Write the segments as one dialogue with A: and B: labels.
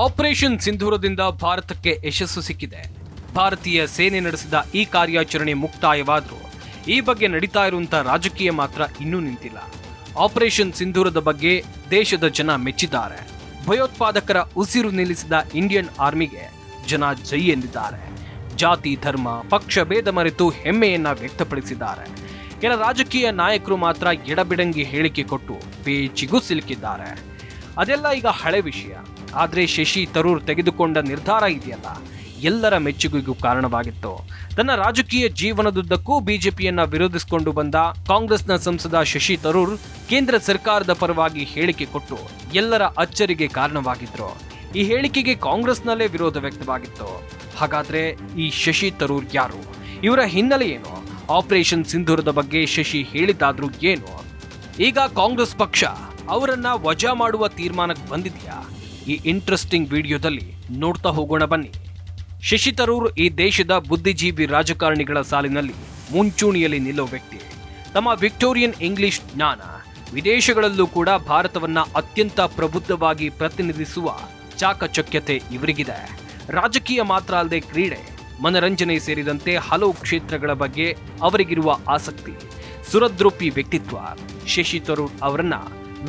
A: Operation ಸಿಂಧೂರದಿಂದ ಭಾರತಕ್ಕೆ ಯಶಸ್ಸು ಸಿಕ್ಕಿದೆ. ಭಾರತೀಯ ಸೇನೆ ನಡೆಸಿದ ಈ ಕಾರ್ಯಾಚರಣೆ ಮುಕ್ತಾಯವಾದರೂ. ಈ ಬಗ್ಗೆ ನಡೀತಾ ಇರುವಂತ ರಾಜಕೀಯ ಮಾತ್ರ ಇನ್ನೂ ನಿಂತಿಲ್ಲ. ಆಪರೇಷನ್ ಸಿಂಧೂರದ ಬಗ್ಗೆ ದೇಶದ ಜನ ಮೆಚ್ಚಿದ್ದಾರೆ. ಭಯೋತ್ಪಾದಕರ ಉಸಿರು ನಿಲ್ಲಿಸಿದ ಇಂಡಿಯನ್ ಆರ್ಮಿಗೆ ಜನ ಜೈ ಎಂದಿದ್ದಾರೆ. ಜಾತಿ, ಧರ್ಮ, ಪಕ್ಷ, ಭೇದ ಮರೆತು ಹೆಮ್ಮೆಯನ್ನ ವ್ಯಕ್ತಪಡಿಸಿದ್ದಾರೆ. ಕೆಲ ರಾಜಕೀಯ ನಾಯಕರು ಮಾತ್ರ ಎಡಬಿಡಂಗಿ ಹೇಳಿಕೆ ಕೊಟ್ಟು ಪೇಚಿಗೂ ಸಿಲುಕಿದ್ದಾರೆ. ಅದೆಲ್ಲ ಈಗ ಹಳೆ ವಿಷಯ. ಆದ್ರೆ ಶಶಿ ತರೂರ್ ತೆಗೆದುಕೊಂಡ ನಿರ್ಧಾರ ಇದೆಯಲ್ಲ? ಎಲ್ಲರ ಮೆಚ್ಚುಗೆಗೂ ಕಾರಣವಾಗಿತ್ತು. ತನ್ನ ರಾಜಕೀಯ ಜೀವನದುದ್ದಕ್ಕೂ ಬಿಜೆಪಿಯನ್ನ ವಿರೋಧಿಸಿಕೊಂಡು ಬಂದ ಕಾಂಗ್ರೆಸ್ನ ಸಂಸದ ಶಶಿ ತರೂರ್ ಕೇಂದ್ರ ಸರ್ಕಾರದ ಪರವಾಗಿ ಹೇಳಿಕೆ ಕೊಟ್ಟು ಎಲ್ಲರ ಅಚ್ಚರಿಗೆ ಕಾರಣವಾಗಿದ್ರು. ಈ ಹೇಳಿಕೆಗೆ ಕಾಂಗ್ರೆಸ್ನಲ್ಲೇ ವಿರೋಧ ವ್ಯಕ್ತವಾಗಿತ್ತು. ಹಾಗಾದ್ರೆ ಈ ಶಶಿ ತರೂರ್ ಯಾರು? ಇವರ ಹಿನ್ನೆಲೆ ಏನು? ಆಪರೇಷನ್ ಸಿಂಧೂರದ ಬಗ್ಗೆ ಶಶಿ ಹೇಳಿದ್ದಾದ್ರೂ ಏನು? ಈಗ ಕಾಂಗ್ರೆಸ್ ಪಕ್ಷ ಅವರನ್ನ ವಜಾ ಮಾಡುವ ತೀರ್ಮಾನಕ್ಕೆ ಬಂದಿದೆಯಾ? ಈ ಇಂಟ್ರೆಸ್ಟಿಂಗ್ ವಿಡಿಯೋದಲ್ಲಿ ನೋಡ್ತಾ ಹೋಗೋಣ ಬನ್ನಿ. ಶಶಿ ತರೂರ್ ಈ ದೇಶದ ಬುದ್ಧಿಜೀವಿ ರಾಜಕಾರಣಿಗಳ ಸಾಲಿನಲ್ಲಿ ಮುಂಚೂಣಿಯಲ್ಲಿ ನಿಲ್ಲೋ ವ್ಯಕ್ತಿ. ತಮ್ಮ ವಿಕ್ಟೋರಿಯನ್ ಇಂಗ್ಲಿಷ್ ಜ್ಞಾನ ವಿದೇಶಗಳಲ್ಲೂ ಕೂಡ ಭಾರತವನ್ನ ಅತ್ಯಂತ ಪ್ರಬುದ್ಧವಾಗಿ ಪ್ರತಿನಿಧಿಸುವ ಚಾಕಚಕ್ಯತೆ ಇವರಿಗಿದೆ. ರಾಜಕೀಯ ಮಾತ್ರ ಅಲ್ಲದೆ ಕ್ರೀಡೆ, ಮನರಂಜನೆ ಸೇರಿದಂತೆ ಹಲವು ಕ್ಷೇತ್ರಗಳ ಬಗ್ಗೆ ಅವರಿಗಿರುವ ಆಸಕ್ತಿ, ಸುರದ್ರೂಪಿ ವ್ಯಕ್ತಿತ್ವ. ಶಶಿ ತರೂರ್ ಅವರನ್ನ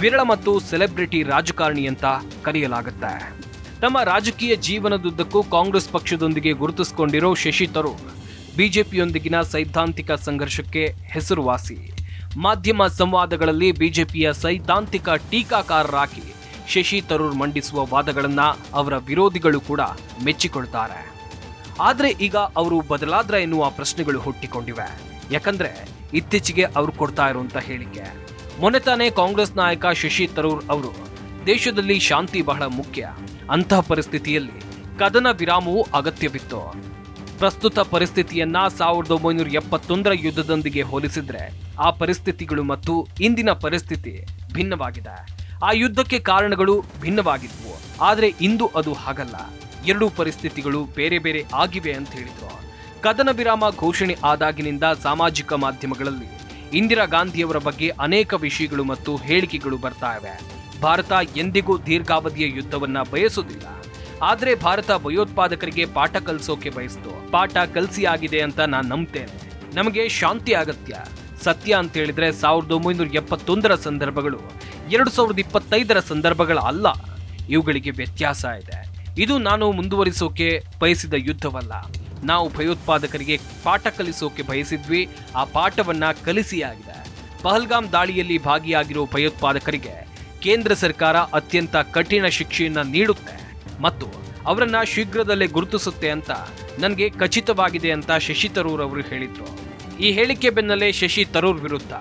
A: ವಿರಳ ಮತ್ತು ಸೆಲೆಬ್ರಿಟಿ ರಾಜಕಾರಣಿ ಅಂತ ಕರೆಯಲಾಗುತ್ತೆ. ತಮ್ಮ ರಾಜಕೀಯ ಜೀವನದುದ್ದಕ್ಕೂ ಕಾಂಗ್ರೆಸ್ ಪಕ್ಷದೊಂದಿಗೆ ಗುರುತಿಸಿಕೊಂಡಿರೋ ಶಶಿ ತರೂರ್, ಬಿಜೆಪಿಯೊಂದಿಗಿನ ಸೈದ್ಧಾಂತಿಕ ಸಂಘರ್ಷಕ್ಕೆ ಹೆಸರುವಾಸಿ. ಮಾಧ್ಯಮ ಸಂವಾದಗಳಲ್ಲಿ ಬಿಜೆಪಿಯ ಸೈದ್ಧಾಂತಿಕ ಟೀಕಾಕಾರರಾಗಿ ಶಶಿ ತರೂರ್ ಮಂಡಿಸುವ ವಾದಗಳನ್ನ ಅವರ ವಿರೋಧಿಗಳು ಕೂಡ ಮೆಚ್ಚಿಕೊಳ್ತಾರೆ. ಆದರೆ ಈಗ ಅವರು ಬದಲಾದ್ರ ಎನ್ನುವ ಪ್ರಶ್ನೆಗಳು ಹುಟ್ಟಿಕೊಂಡಿವೆ. ಯಾಕಂದ್ರೆ ಇತ್ತೀಚೆಗೆ ಅವರು ಕೊಡ್ತಾ ಇರುವಂತ ಹೇಳಿಕೆ. ಮೊನ್ನೆ ತಾನೇ ಕಾಂಗ್ರೆಸ್ ನಾಯಕ ಶಶಿ ತರೂರ್ ಅವರು, ದೇಶದಲ್ಲಿ ಶಾಂತಿ ಬಹಳ ಮುಖ್ಯ. ಅಂತಹ ಪರಿಸ್ಥಿತಿಯಲ್ಲಿ ಕದನ ವಿರಾಮವು ಅಗತ್ಯವಿತ್ತು. ಪ್ರಸ್ತುತ ಪರಿಸ್ಥಿತಿಯನ್ನ ಸಾವಿರದ ಒಂಬೈನೂರ ಎಪ್ಪತ್ತೊಂದರ ಯುದ್ಧದೊಂದಿಗೆ ಹೋಲಿಸಿದ್ರೆ, ಆ ಪರಿಸ್ಥಿತಿಗಳು ಮತ್ತು ಇಂದಿನ ಪರಿಸ್ಥಿತಿ ಭಿನ್ನವಾಗಿದೆ. ಆ ಯುದ್ಧಕ್ಕೆ ಕಾರಣಗಳು ಭಿನ್ನವಾಗಿದ್ವು. ಆದರೆ ಇಂದು ಅದು ಹಾಗಲ್ಲ. ಎರಡೂ ಪರಿಸ್ಥಿತಿಗಳು ಬೇರೆ ಬೇರೆ ಆಗಿವೆ ಅಂತ ಹೇಳಿದ್ರು. ಕದನ ವಿರಾಮ ಘೋಷಣೆ ಆದಾಗಿನಿಂದ ಸಾಮಾಜಿಕ ಮಾಧ್ಯಮಗಳಲ್ಲಿ ಇಂದಿರಾ ಗಾಂಧಿಯವರ ಬಗ್ಗೆ ಅನೇಕ ವಿಷಯಗಳು ಮತ್ತು ಹೇಳಿಕೆಗಳು ಬರ್ತಾ ಇವೆ. ಭಾರತ ಎಂದಿಗೂ ದೀರ್ಘಾವಧಿಯ ಯುದ್ಧವನ್ನ ಬಯಸುವುದಿಲ್ಲ. ಆದರೆ ಭಾರತ ಭಯೋತ್ಪಾದಕರಿಗೆ ಪಾಠ ಕಲಿಸೋಕೆ ಬಯಸ್ತು. ಪಾಠ ಕಲಿಸಿ ಆಗಿದೆ ಅಂತ ನಾನು ನಂಬ್ತೇನೆ. ನಮಗೆ ಶಾಂತಿ ಅಗತ್ಯ. ಸತ್ಯ ಅಂತ ಹೇಳಿದ್ರೆ ಸಾವಿರದ ಒಂಬೈನೂರ ಎಪ್ಪತ್ತೊಂದರ ಸಂದರ್ಭಗಳು, ಎರಡು ಸಾವಿರದ ಇಪ್ಪತ್ತೈದರ ಸಂದರ್ಭಗಳ ಅಲ್ಲ. ಇವುಗಳಿಗೆ ವ್ಯತ್ಯಾಸ ಇದೆ. ಇದು ನಾನು ಮುಂದುವರಿಸೋಕೆ ಬಯಸಿದ ಯುದ್ಧವಲ್ಲ. ನಾವು ಭಯೋತ್ಪಾದಕರಿಗೆ ಪಾಠ ಕಲಿಸೋಕೆ ಬಯಸಿದ್ವಿ. ಆ ಪಾಠವನ್ನ ಕಲಿಸಿ ಆಗಿದೆ. ಪಹಲ್ಗಾಮ್ ದಾಳಿಯಲ್ಲಿ ಭಾಗಿಯಾಗಿರೋ ಭಯೋತ್ಪಾದಕರಿಗೆ ಕೇಂದ್ರ ಸರ್ಕಾರ ಅತ್ಯಂತ ಕಠಿಣ ಶಿಕ್ಷೆಯನ್ನ ನೀಡುತ್ತೆ ಮತ್ತು ಅವರನ್ನ ಶೀಘ್ರದಲ್ಲೇ ಗುರುತಿಸುತ್ತೆ ಅಂತ ನನಗೆ ಖಚಿತವಾಗಿದೆ ಅಂತ ಶಶಿ ತರೂರ್ ಅವರು ಹೇಳಿದ್ರು. ಈ ಹೇಳಿಕೆ ಬೆನ್ನಲ್ಲೇ ಶಶಿ ತರೂರ್ ವಿರುದ್ಧ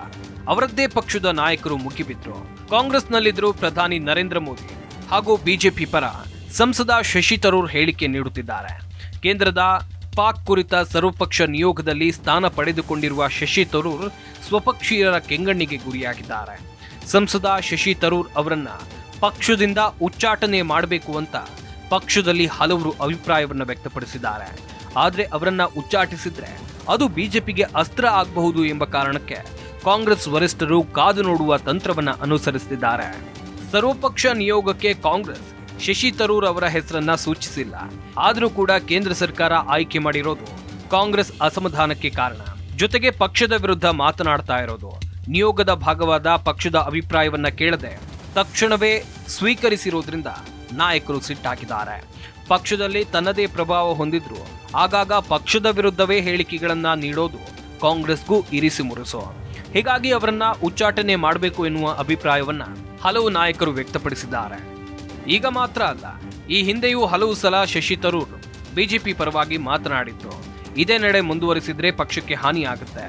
A: ಅವರದ್ದೇ ಪಕ್ಷದ ನಾಯಕರು ಮುಗಿಬಿದ್ರು. ಕಾಂಗ್ರೆಸ್ನಲ್ಲಿದ್ರು ಪ್ರಧಾನಿ ನರೇಂದ್ರ ಮೋದಿ ಹಾಗೂ ಬಿಜೆಪಿ ಪರ ಸಂಸದ ಶಶಿ ತರೂರ್ ಹೇಳಿಕೆ ನೀಡುತ್ತಿದ್ದಾರೆ. ಕೇಂದ್ರದ ಪಾಕ್ ಕುರಿತ ಸರ್ವಪಕ್ಷ ನಿಯೋಗದಲ್ಲಿ ಸ್ಥಾನ ಪಡೆದುಕೊಂಡಿರುವ ಶಶಿ ತರೂರ್ ಸ್ವಪಕ್ಷೀಯರ ಕೆಂಗಣ್ಣಿಗೆ ಗುರಿಯಾಗಿದ್ದಾರೆ. ಸಂಸದ ಶಶಿ ತರೂರ್ ಅವರನ್ನ ಪಕ್ಷದಿಂದ ಉಚ್ಚಾಟನೆ ಮಾಡಬೇಕು ಅಂತ ಪಕ್ಷದಲ್ಲಿ ಹಲವರು ಅಭಿಪ್ರಾಯವನ್ನು ವ್ಯಕ್ತಪಡಿಸಿದ್ದಾರೆ. ಆದರೆ ಅವರನ್ನ ಉಚ್ಚಾಟಿಸಿದ್ರೆ ಅದು ಬಿಜೆಪಿಗೆ ಅಸ್ತ್ರ ಆಗಬಹುದು ಎಂಬ ಕಾರಣಕ್ಕೆ ಕಾಂಗ್ರೆಸ್ ವರಿಷ್ಠರು ಕಾದು ನೋಡುವ ತಂತ್ರವನ್ನ ಅನುಸರಿಸಿದ್ದಾರೆ ಸರ್ವಪಕ್ಷ ನಿಯೋಗಕ್ಕೆ ಕಾಂಗ್ರೆಸ್ ಶಶಿ ತರೂರ್ ಅವರ ಹೆಸರನ್ನ ಸೂಚಿಸಿಲ್ಲ. ಆದರೂ ಕೂಡ ಕೇಂದ್ರ ಸರ್ಕಾರ ಆಯ್ಕೆ ಮಾಡಿರೋದು ಕಾಂಗ್ರೆಸ್ ಅಸಮಾಧಾನಕ್ಕೆ ಕಾರಣ. ಜೊತೆಗೆ ಪಕ್ಷದ ವಿರುದ್ಧ ಮಾತನಾಡ್ತಾ ಇರೋದು. ನಿಯೋಗದ ಭಾಗವಾದ ಪಕ್ಷದ ಅಭಿಪ್ರಾಯವನ್ನ ಕೇಳದೆ ತಕ್ಷಣವೇ ಸ್ವೀಕರಿಸಿರೋದ್ರಿಂದ ನಾಯಕರು ಸಿಟ್ಟಾಕಿದ್ದಾರೆ ಪಕ್ಷದಲ್ಲಿ ತನ್ನದೇ ಪ್ರಭಾವ ಹೊಂದಿದ್ರು. ಆಗಾಗ ಪಕ್ಷದ ವಿರುದ್ಧವೇ ಹೇಳಿಕೆಗಳನ್ನ ನೀಡೋದು ಕಾಂಗ್ರೆಸ್ಗೂ ಇರಿಸಿ ಮುರಿಸೋ. ಹೀಗಾಗಿ ಅವರನ್ನ ಉಚ್ಚಾಟನೆ ಮಾಡಬೇಕು ಎನ್ನುವ ಅಭಿಪ್ರಾಯವನ್ನ ಹಲವು ನಾಯಕರು ವ್ಯಕ್ತಪಡಿಸಿದ್ದಾರೆ. ಈಗ ಮಾತ್ರ ಅಲ್ಲ, ಈ ಹಿಂದೆಯೂ ಹಲವು ಸಲ ಶಶಿ ತರೂರ್ ಬಿಜೆಪಿ ಪರವಾಗಿ ಮಾತನಾಡಿದ್ರು. ಇದೇ ನಡೆ ಮುಂದುವರಿಸಿದ್ರೆ ಪಕ್ಷಕ್ಕೆ ಹಾನಿಯಾಗುತ್ತೆ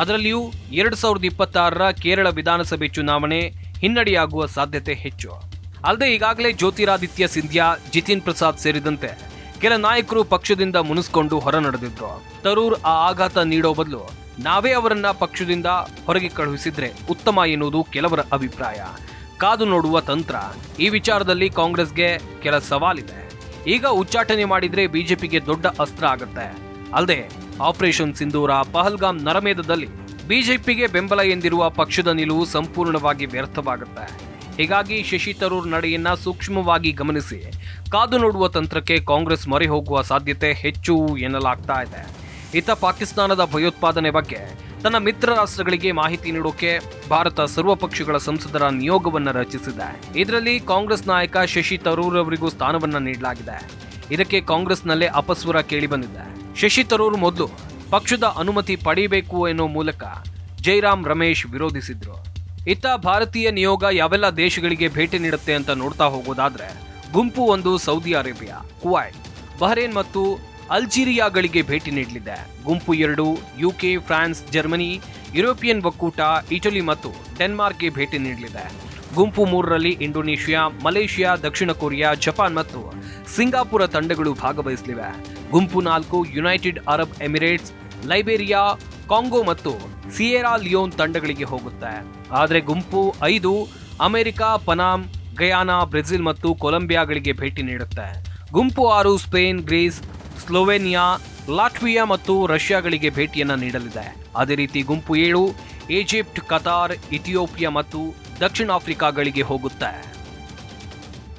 A: ಅದರಲ್ಲಿಯೂ ಎರಡ್ ಸಾವಿರದ ಇಪ್ಪತ್ತಾರರ ಕೇರಳ ವಿಧಾನಸಭೆ ಚುನಾವಣೆ ಹಿನ್ನಡೆಯಾಗುವ ಸಾಧ್ಯತೆ ಹೆಚ್ಚು. ಅಲ್ಲದೆ ಈಗಾಗಲೇ ಜ್ಯೋತಿರಾದಿತ್ಯ ಸಿಂಧ್ಯಾ, ಜಿತಿನ್ ಪ್ರಸಾದ್ ಸೇರಿದಂತೆ ಕೆಲ ನಾಯಕರು ಪಕ್ಷದಿಂದ ಮುನಿಸ್ಕೊಂಡು ಹೊರ ನಡೆದಿದ್ರು ತರೂರ್ ಆ ಆಘಾತ ನೀಡೋ ಬದಲು ನಾವೇ ಅವರನ್ನ ಪಕ್ಷದಿಂದ ಹೊರಗೆ ಕಳುಹಿಸಿದ್ರೆ ಉತ್ತಮ ಎನ್ನುವುದು ಕೆಲವರ ಅಭಿಪ್ರಾಯ. ಕಾದು ನೋಡುವ ತಂತ್ರ ಈ ವಿಚಾರದಲ್ಲಿ ಕಾಂಗ್ರೆಸ್ಗೆ ಕೆಲ ಸವಾಲಿದೆ. ಈಗ ಉಚ್ಚಾಟನೆ ಮಾಡಿದ್ರೆ ಬಿಜೆಪಿಗೆ ದೊಡ್ಡ ಅಸ್ತ್ರ ಆಗುತ್ತೆ. ಅಲ್ಲದೆ ಆಪರೇಷನ್ ಸಿಂಧೂರ ಪಹಲ್ಗಾಮ್ ನರಮೇಧದಲ್ಲಿ ಬಿಜೆಪಿಗೆ ಬೆಂಬಲ ಎಂದಿರುವ ಪಕ್ಷದ ನಿಲುವು ಸಂಪೂರ್ಣವಾಗಿ ವ್ಯರ್ಥವಾಗುತ್ತೆ. ಹೀಗಾಗಿ ಶಶಿ ತರೂರ್ ನಡೆಯನ್ನ ಸೂಕ್ಷ್ಮವಾಗಿ ಗಮನಿಸಿ ಕಾದು ನೋಡುವ ತಂತ್ರಕ್ಕೆ ಕಾಂಗ್ರೆಸ್ ಮೊರೆ ಹೋಗುವ ಸಾಧ್ಯತೆ ಹೆಚ್ಚು ಎನ್ನಲಾಗ್ತಾ ಇದೆ. ಇತ್ತ ಪಾಕಿಸ್ತಾನದ ಭಯೋತ್ಪಾದನೆ ಬಗ್ಗೆ ತನ್ನ ಮಿತ್ರ ರಾಷ್ಟ್ರಗಳಿಗೆ ಮಾಹಿತಿ ನೀಡೋಕೆ ಭಾರತ ಸರ್ವಪಕ್ಷಗಳ ಸಂಸದರ ನಿಯೋಗವನ್ನು ರಚಿಸಿದೆ. ಇದರಲ್ಲಿ ಕಾಂಗ್ರೆಸ್ ನಾಯಕ ಶಶಿ ತರೂರ್ ಅವರಿಗೂ ಸ್ಥಾನವನ್ನ ನೀಡಲಾಗಿದೆ. ಇದಕ್ಕೆ ಕಾಂಗ್ರೆಸ್ನಲ್ಲೇ ಅಪಸ್ವರ ಕೇಳಿಬಂದಿದೆ. ಶಶಿ ತರೂರ್ ಮೊದಲು ಪಕ್ಷದ ಅನುಮತಿ ಪಡೆಯಬೇಕು ಎನ್ನುವ ಮೂಲಕ ಜೈರಾಮ್ ರಮೇಶ್ ವಿರೋಧಿಸಿದ್ರು. ಇತ್ತ ಭಾರತೀಯ ನಿಯೋಗ ಯಾವೆಲ್ಲ ದೇಶಗಳಿಗೆ ಭೇಟಿ ನೀಡುತ್ತೆ ಅಂತ ನೋಡ್ತಾ ಹೋಗೋದಾದ್ರೆ ಗುಂಪು ಒಂದು ಸೌದಿ ಅರೇಬಿಯಾ ಕುವೈಟ್ ಬಹರೇನ್ ಮತ್ತು ಅಲ್ಜೀರಿಯಾಗಳಿಗೆ ಭೇಟಿ ನೀಡಲಿದೆ. ಗುಂಪು ಎರಡು ಯುಕೆ ಫ್ರಾನ್ಸ್ ಜರ್ಮನಿ ಯುರೋಪಿಯನ್ ಒಕ್ಕೂಟ ಇಟಲಿ ಮತ್ತು ಡೆನ್ಮಾರ್ಕ್ಗೆ ಭೇಟಿ ನೀಡಲಿದೆ. ಗುಂಪು ಮೂರರಲ್ಲಿ ಇಂಡೋನೇಷಿಯಾ, ಮಲೇಷಿಯಾ, ದಕ್ಷಿಣ ಕೊರಿಯಾ, ಜಪಾನ್ ಮತ್ತು ಸಿಂಗಾಪುರ ತಂಡಗಳು ಭಾಗವಹಿಸಲಿವೆ. ಗುಂಪು ನಾಲ್ಕು United Arab Emirates Liberia Congo ಮತ್ತು ಸಿಯೇರಾ ಲಿಯೋನ್ ತಂಡಗಳಿಗೆ ಹೋಗುತ್ತೆ. ಆದರೆ ಗುಂಪು ಐದು, ಅಮೆರಿಕ, ಪನಾಮ್, ಗಯಾನಾ, ಬ್ರೆಜಿಲ್ ಮತ್ತು ಕೊಲಂಬಿಯಾಗಳಿಗೆ ಭೇಟಿ ನೀಡುತ್ತೆ. ಗುಂಪು ಆರು, ಸ್ಪೇನ್, ಗ್ರೀಸ್ ಸ್ಲೋವೆನಿಯಾ, ಲಾಟ್ವಿಯಾ ಮತ್ತು ರಷ್ಯಾಗಳಿಗೆ ಭೇಟಿಯನ್ನು ನೀಡಲಿದೆ. ಅದೇ ರೀತಿ ಗುಂಪು ಏಳು, ಈಜಿಪ್ಟ್, ಕತಾರ್, ಇಥಿಯೋಪಿಯಾ ಮತ್ತು ದಕ್ಷಿಣ ಆಫ್ರಿಕಾಗಳಿಗೆ ಹೋಗುತ್ತೆ.